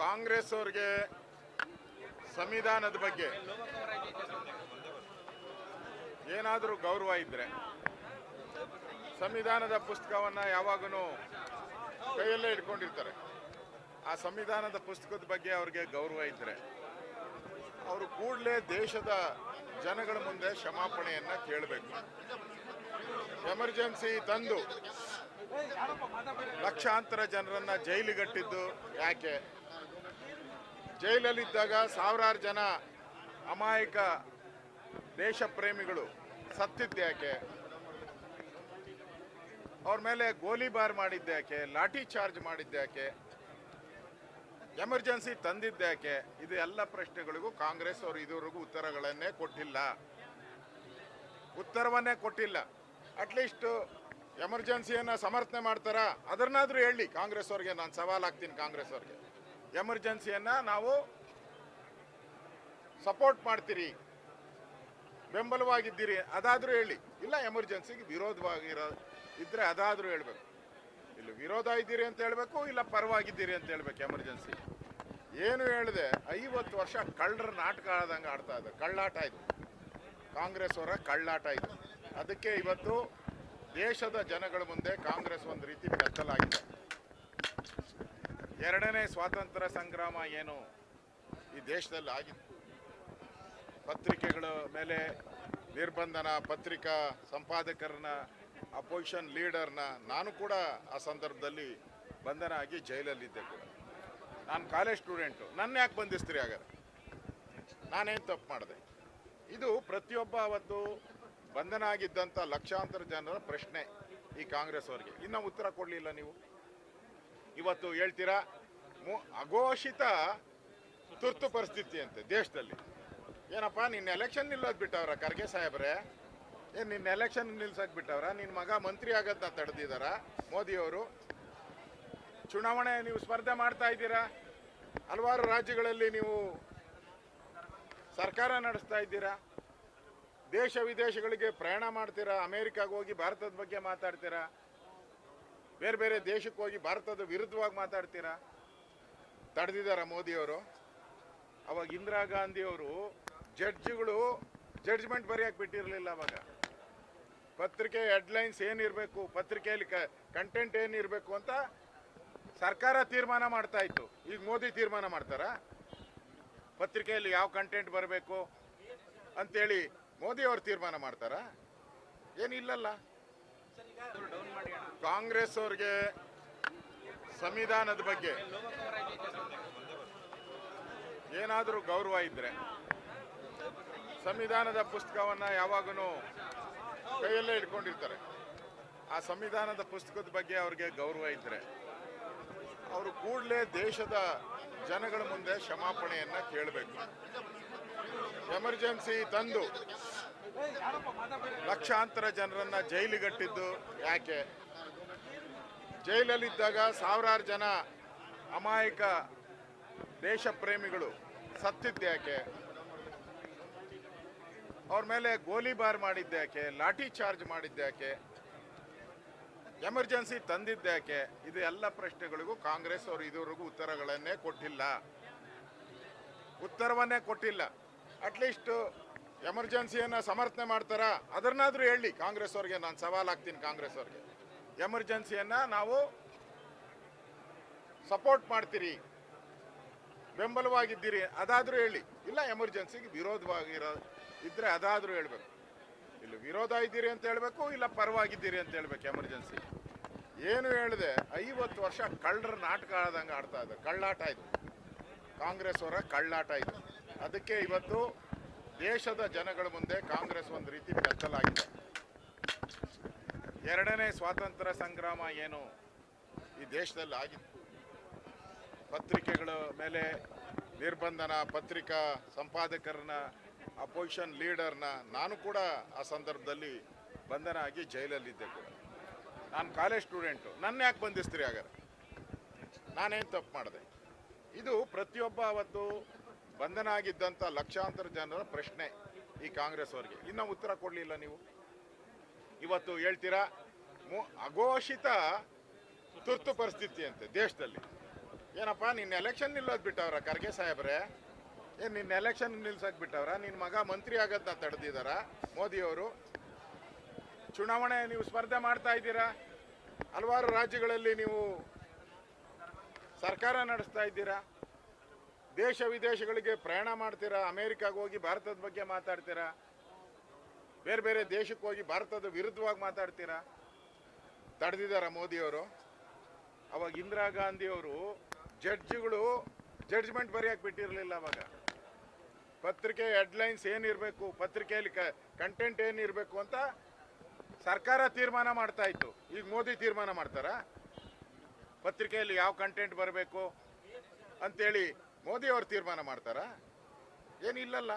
ಕಾಂಗ್ರೆಸ್ ಅವ್ರಿಗೆ ಸಂವಿಧಾನದ ಬಗ್ಗೆ ಏನಾದರೂ ಗೌರವ ಇದ್ರೆ ಸಂವಿಧಾನದ ಪುಸ್ತಕವನ್ನ ಯಾವಾಗೂ ಕೈಯಲ್ಲೇ ಇಟ್ಕೊಂಡಿರ್ತಾರೆ ಆ ಸಂವಿಧಾನದ ಪುಸ್ತಕದ ಬಗ್ಗೆ ಅವ್ರಿಗೆ ಗೌರವ ಇದ್ರೆ ಅವರು ಕೂಡಲೇ ದೇಶದ ಜನಗಳ ಮುಂದೆ ಕ್ಷಮಾಪಣೆಯನ್ನು ಕೇಳಬೇಕು. ಎಮರ್ಜೆನ್ಸಿ ತಂದು ಲಕ್ಷಾಂತರ ಜನರನ್ನ ಜೈಲಿಗಟ್ಟಿದ್ದು ಯಾಕೆ? ಜೈಲಲ್ಲಿದ್ದಾಗ ಸಾವಿರಾರು ಜನ ಅಮಾಯಕ ದೇಶ ಪ್ರೇಮಿಗಳು ಸತ್ತಿದ್ದ್ಯಾಕೆ ಅವ್ರ ಮೇಲೆ ಗೋಲಿಬಾರ್ ಮಾಡಿದ್ದ್ಯಾಕೆ ಲಾಠಿ ಚಾರ್ಜ್ ಮಾಡಿದ್ದ್ಯಾಕೆ ಎಮರ್ಜೆನ್ಸಿ ತಂದಿದ್ದ್ಯಾಕೆ ಇದು ಎಲ್ಲ ಪ್ರಶ್ನೆಗಳಿಗೂ ಕಾಂಗ್ರೆಸ್ ಅವರು ಇದುವರೆಗೂ ಉತ್ತರಗಳನ್ನೇ ಕೊಟ್ಟಿಲ್ಲ. ಉತ್ತರವನ್ನೇ ಕೊಟ್ಟಿಲ್ಲ. ಅಟ್ಲೀಸ್ಟ್ ಎಮರ್ಜೆನ್ಸಿಯನ್ನು ಸಮರ್ಥನೆ ಮಾಡ್ತಾರಾ? ಅದನ್ನಾದರೂ ಹೇಳಿ ಕಾಂಗ್ರೆಸ್ ಅವ್ರಿಗೆ. ನಾನು ಸವಾಲು ಹಾಕ್ತೀನಿ ಕಾಂಗ್ರೆಸ್ ಅವ್ರಿಗೆ. ಎಮರ್ಜೆನ್ಸಿಯನ್ನ ನಾವು ಸಪೋರ್ಟ್ ಮಾಡ್ತೀರಿ. ಬೆಂಬಲವಾಗಿದ್ದೀರಿ. ಅದಾದ್ರೂ ಹೇಳಿ. ಇಲ್ಲ, ಎಮರ್ಜೆನ್ಸಿಗೆ ವಿರೋಧವಾಗಿರೋ ಇದ್ದರೆ ಅದಾದ್ರೂ ಹೇಳಬೇಕು. ಇಲ್ಲಿ ವಿರೋಧ ಇದ್ದೀರಿ ಅಂತ ಹೇಳಬೇಕು, ಇಲ್ಲ ಪರವಾಗಿದ್ದೀರಿ ಅಂತ ಹೇಳ್ಬೇಕು ಎಮರ್ಜೆನ್ಸಿ. ಏನು ಹೇಳಿದೆ, ಐವತ್ತು ವರ್ಷ ಕಳ್ಳರ ನಾಟಕ ಆದಂಗೆ ಆಡ್ತಾ ಇದೆ ಕಳ್ಳಾಟ ಇದು. ಕಾಂಗ್ರೆಸ್ ಅವರ ಕಳ್ಳಾಟ ಇದು. ಅದಕ್ಕೆ ಇವತ್ತು ದೇಶದ ಜನಗಳ ಮುಂದೆ ಕಾಂಗ್ರೆಸ್ ಒಂದು ರೀತಿ ಬೆತ್ತಲಾಗಿದೆ ಸ್ವಾತಂತ್ರ್ಯ ಸಂಗ್ರಾಮ ಏನು ಈ ದೇಶದಲ್ಲಿ ಆಗಿತ್ತು? ಪತ್ರಿಕೆಗಳ ಮೇಲೆ ನಿರ್ಬಂಧನ, ಪತ್ರಿಕಾ ಸಂಪಾದಕರನ್ನ ಅಪೋಸಿಷನ್ ಲೀಡರ್ನ ನಾನು ಕೂಡ ಆ ಸಂದರ್ಭದಲ್ಲಿ ಬಂಧನ ಆಗಿ ಜೈಲಲ್ಲಿದ್ದೆ ಕೂಡ. ನಾನು ಕಾಲೇಜ್ ಸ್ಟೂಡೆಂಟು ನನ್ನ ಯಾಕೆ ಬಂಧಿಸ್ತೀರಿ ಹಾಗಾದ್ರೆ? ನಾನೇನು ತಪ್ಪು ಮಾಡಿದೆ? ಇದು ಪ್ರತಿಯೊಬ್ಬ ಅವತ್ತು ಬಂಧನ ಆಗಿದ್ದಂಥ ಲಕ್ಷಾಂತರ ಜನರ ಪ್ರಶ್ನೆ ಈ ಕಾಂಗ್ರೆಸ್ ಅವರಿಗೆ. ಇನ್ನೂ ಉತ್ತರ ಕೊಡಲಿಲ್ಲ ನೀವು. ಇವತ್ತು ಹೇಳ್ತೀರಾ? ಅಘೋಷಿತ ತುರ್ತು ಪರಿಸ್ಥಿತಿ ಅಂತೆ ದೇಶದಲ್ಲಿ. ಏನಪ್ಪ, ನಿನ್ನ ಎಲೆಕ್ಷನ್ ನಿಲ್ಲೋದು ಬಿಟ್ಟವ್ರ ಖರ್ಗೆ ಸಾಹೇಬ್ರೆ? ಏನು, ನಿನ್ನ ಎಲೆಕ್ಷನ್ ನಿಲ್ಸಕ್ ಬಿಟ್ಟವ್ರ? ನಿನ್ನ ಮಗ ಮಂತ್ರಿ ಆಗತ್ತ ಮೋದಿ ಮೋದಿಯವರು? ಚುನಾವಣೆ ನೀವು ಸ್ಪರ್ಧೆ ಮಾಡ್ತಾ ಇದ್ದೀರಾ? ಹಲವಾರು ರಾಜ್ಯಗಳಲ್ಲಿ ನೀವು ಸರ್ಕಾರ ನಡೆಸ್ತಾ ಇದ್ದೀರಾ? ದೇಶ ವಿದೇಶಗಳಿಗೆ ಪ್ರಯಾಣ ಮಾಡ್ತೀರಾ? ಅಮೇರಿಕಾಗೆ ಹೋಗಿ ಭಾರತದ ಬಗ್ಗೆ ಮಾತಾಡ್ತೀರಾ? ಬೇರೆ ಬೇರೆ ದೇಶಕ್ಕೆ ಹೋಗಿ ಭಾರತದ ವಿರುದ್ಧವಾಗಿ ಮಾತಾಡ್ತೀರಾ? ತಡೆದಿದ್ದಾರ ಮೋದಿಯವರು ಅವಾಗ ಇಂದಿರಾ ಗಾಂಧಿಯವರು ಜಡ್ಜ್ಗಳು ಜಡ್ಜ್ಮೆಂಟ್ ಬರೆಯಕ್ಕೆ ಬಿಟ್ಟಿರಲಿಲ್ಲ ಅವಾಗ. ಪತ್ರಿಕೆ ಹೆಡ್ಲೈನ್ಸ್ ಏನಿರಬೇಕು, ಪತ್ರಿಕೆಯಲ್ಲಿ ಕಂಟೆಂಟ್ ಏನಿರಬೇಕು ಅಂತ ಸರ್ಕಾರ ತೀರ್ಮಾನ ಮಾಡ್ತಾ ಇತ್ತು. ಈಗ ಮೋದಿ ತೀರ್ಮಾನ ಮಾಡ್ತಾರ? ಪತ್ರಿಕೆಯಲ್ಲಿ ಯಾವ ಕಂಟೆಂಟ್ ಬರಬೇಕು ಅಂತೇಳಿ ಮೋದಿ ಅವರು ತೀರ್ಮಾನ ಮಾಡ್ತಾರ? ಏನಿಲ್ಲಲ್ಲ. ಕಾಂಗ್ರೆಸ್ ಅವ್ರಿಗೆ ಸಂವಿಧಾನದ ಬಗ್ಗೆ. ಏನಾದರೂ ಗೌರವ ಇದ್ರೆ ಸಂವಿಧಾನದ ಪುಸ್ತಕವನ್ನ ಯಾವಾಗೂ ಕೈಯಲ್ಲೇ ಇಟ್ಕೊಂಡಿರ್ತಾರೆ. ಆ ಸಂವಿಧಾನದ ಪುಸ್ತಕದ ಬಗ್ಗೆ ಅವ್ರಿಗೆ ಗೌರವ ಇದ್ರೆ ಅವರು ಕೂಡಲೇ ದೇಶದ ಜನಗಳ ಮುಂದೆ ಕ್ಷಮಾಪಣೆಯನ್ನ ಕೇಳಬೇಕು. ಎಮರ್ಜೆನ್ಸಿ ತಂದು ಲಕ್ಷಾಂತರ ಜನರನ್ನ ಜೈಲಿಗಟ್ಟಿದ್ದು ಯಾಕೆ? ಜೈಲಲ್ಲಿದ್ದಾಗ ಸಾವಿರಾರು ಜನ ಅಮಾಯಕ ದೇಶ ಪ್ರೇಮಿಗಳು ಸತ್ತಿದ್ದ್ಯಾಕೆ ಅವ್ರ ಮೇಲೆ ಗೋಲಿಬಾರ್ ಮಾಡಿದ್ದ್ಯಾಕೆ ಲಾಠಿ ಚಾರ್ಜ್ ಮಾಡಿದ್ದ್ಯಾಕೆ ಎಮರ್ಜೆನ್ಸಿ ತಂದಿದ್ದ್ಯಾಕೆ ಇದು ಎಲ್ಲ ಪ್ರಶ್ನೆಗಳಿಗೂ ಕಾಂಗ್ರೆಸ್ ಅವರು ಇದುವರೆಗೂ ಉತ್ತರಗಳನ್ನೇ ಕೊಟ್ಟಿಲ್ಲ. ಉತ್ತರವನ್ನೇ ಕೊಟ್ಟಿಲ್ಲ. ಅಟ್ಲೀಸ್ಟ್ ಎಮರ್ಜೆನ್ಸಿಯನ್ನು ಸಮರ್ಥನೆ ಮಾಡ್ತಾರಾ? ಅದನ್ನಾದರೂ ಹೇಳಿ ಕಾಂಗ್ರೆಸ್ ಅವ್ರಿಗೆ. ನಾನು ಸವಾಲು ಹಾಕ್ತೀನಿ ಕಾಂಗ್ರೆಸ್ ಅವ್ರಿಗೆ. ಎಮರ್ಜೆನ್ಸಿಯನ್ನ ನಾವು ಸಪೋರ್ಟ್ ಮಾಡ್ತೀರಿ. ಬೆಂಬಲವಾಗಿದ್ದೀರಿ. ಅದಾದರೂ ಹೇಳಿ. ಇಲ್ಲ, ಎಮರ್ಜೆನ್ಸಿಗೆ ವಿರೋಧವಾಗಿರೋ ಇದ್ದರೆ ಅದಾದರೂ ಹೇಳ್ಬೇಕು. ಇಲ್ಲಿ ವಿರೋಧ ಇದ್ದೀರಿ ಅಂತ ಹೇಳಬೇಕು, ಇಲ್ಲ ಪರವಾಗಿದ್ದೀರಿ ಅಂತ ಹೇಳ್ಬೇಕು ಎಮರ್ಜೆನ್ಸಿ. ಏನು ಹೇಳಿದೆ, ಐವತ್ತು ವರ್ಷ ಕಳ್ಳರ ನಾಟಕ ಆದಂಗೆ ಆಡ್ತಾ ಇದೆ ಕಳ್ಳಾಟ ಇದು. ಕಾಂಗ್ರೆಸ್ ಅವರ ಕಳ್ಳಾಟ ಇದು. ಅದಕ್ಕೆ ಇವತ್ತು ದೇಶದ ಜನಗಳ ಮುಂದೆ ಕಾಂಗ್ರೆಸ್ ಒಂದು ರೀತಿ ಬೆತ್ತಲಾಗಿದೆ ಸ್ವಾತಂತ್ರ್ಯ ಸಂಗ್ರಾಮ ಏನು ಈ ದೇಶದಲ್ಲಿ ಆಗಿತ್ತು? ಪತ್ರಿಕೆಗಳ ಮೇಲೆ ನಿರ್ಬಂಧನ, ಪತ್ರಿಕಾ ಸಂಪಾದಕರನ್ನ ಅಪೋಸಿಷನ್ ಲೀಡರ್ನ ನಾನು ಕೂಡ ಆ ಸಂದರ್ಭದಲ್ಲಿ ಬಂಧನ ಆಗಿ ಜೈಲಲ್ಲಿದ್ದೆ ಕೂಡ. ನಾನು ಕಾಲೇಜ್ ಸ್ಟೂಡೆಂಟು ನನ್ನ ಯಾಕೆ ಬಂಧಿಸ್ತೀರಿ ಹಾಗಾದ್ರೆ? ನಾನೇನು ತಪ್ಪು ಮಾಡಿದೆ? ಇದು ಪ್ರತಿಯೊಬ್ಬ ಅವತ್ತು ಬಂಧನ ಆಗಿದ್ದಂಥ ಲಕ್ಷಾಂತರ ಜನರ ಪ್ರಶ್ನೆ ಈ ಕಾಂಗ್ರೆಸ್ ಅವರಿಗೆ ಇನ್ನೂ ಉತ್ತರ ಕೊಡಲಿಲ್ಲ ನೀವು? ಇವತ್ತು ಹೇಳ್ತೀರಾ? ಅಘೋಷಿತ ತುರ್ತು ಪರಿಸ್ಥಿತಿ ಅಂತೆ ದೇಶದಲ್ಲಿ. ಏನಪ್ಪ, ನಿನ್ನ ಎಲೆಕ್ಷನ್ ನಿಲ್ಲೋದು ಬಿಟ್ಟವ್ರ ಖರ್ಗೆ ಸಾಹೇಬ್ರೆ? ಏನು, ನಿನ್ನ ಎಲೆಕ್ಷನ್ ನಿಲ್ಸಕ್ ಬಿಟ್ಟವ್ರ? ನಿನ್ನ ಮಗ ಮಂತ್ರಿ ಆಗೋದನ್ನ ತಡೆದಿದ್ದಾರ ಮೋದಿಯವರು? ಚುನಾವಣೆ ನೀವು ಸ್ಪರ್ಧೆ ಮಾಡ್ತಾ ಇದ್ದೀರಾ? ಹಲವಾರು ರಾಜ್ಯಗಳಲ್ಲಿ ನೀವು ಸರ್ಕಾರ ನಡೆಸ್ತಾ ಇದ್ದೀರಾ? ದೇಶ ವಿದೇಶಗಳಿಗೆ ಪ್ರಯಾಣ ಮಾಡ್ತೀರಾ? ಅಮೇರಿಕಾಗೆ ಹೋಗಿ ಭಾರತದ ಬಗ್ಗೆ ಮಾತಾಡ್ತೀರಾ? ಬೇರೆ ಬೇರೆ ದೇಶಕ್ಕೆ ಹೋಗಿ ಭಾರತದ ವಿರುದ್ಧವಾಗಿ ಮಾತಾಡ್ತೀರಾ? ತಡೆದಿದ್ದಾರ ಮೋದಿಯವರು. ಅವಾಗ ಇಂದಿರಾ ಗಾಂಧಿಯವರು ಜಡ್ಜ್ಗಳು ಜಡ್ಜ್ಮೆಂಟ್ ಬರೆಯಕ್ಕೆ ಬಿಟ್ಟಿರಲಿಲ್ಲ ಅವಾಗ. ಪತ್ರಿಕೆ ಹೆಡ್ಲೈನ್ಸ್ ಏನಿರಬೇಕು, ಪತ್ರಿಕೆಯಲ್ಲಿ ಕಂಟೆಂಟ್ ಏನಿರಬೇಕು ಅಂತ ಸರ್ಕಾರ ತೀರ್ಮಾನ ಮಾಡ್ತಾ ಇತ್ತು. ಈಗ ಮೋದಿ ತೀರ್ಮಾನ ಮಾಡ್ತಾರಾ? ಪತ್ರಿಕೆಯಲ್ಲಿ ಯಾವ ಕಂಟೆಂಟ್ ಬರಬೇಕು ಅಂತೇಳಿ ಮೋದಿ ಅವರು ತೀರ್ಮಾನ ಮಾಡ್ತಾರಾ? ಏನಿಲ್ಲಲ್ಲ.